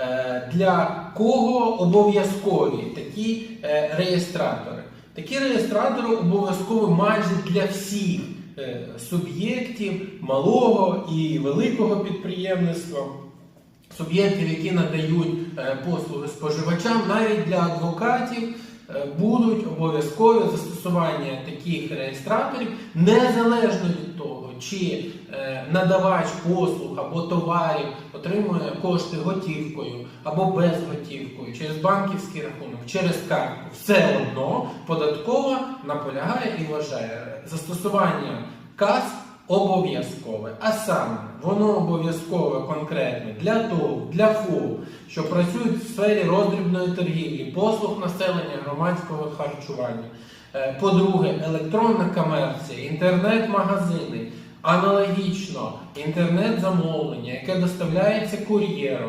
Е, Для кого обов'язкові такі е, реєстратори? Такі реєстратори обов'язкові майже для всіх е, суб'єктів малого і великого підприємництва, суб'єктів, які надають послуги споживачам, навіть для адвокатів будуть обов'язкові застосування таких реєстраторів незалежно від чи е, надавач послуг або товарів отримує кошти готівкою або безготівкою, через банківський рахунок, через картку. Все одно податкова наполягає і вважає застосування кас обов'язкове. А саме воно обов'язкове конкретно для того, для ФОП, що працюють в сфері роздрібної торгівлі, послуг населення, громадського харчування. Е, По-друге, електронна комерція, інтернет-магазини, аналогічно інтернет-замовлення, яке доставляється кур'єром.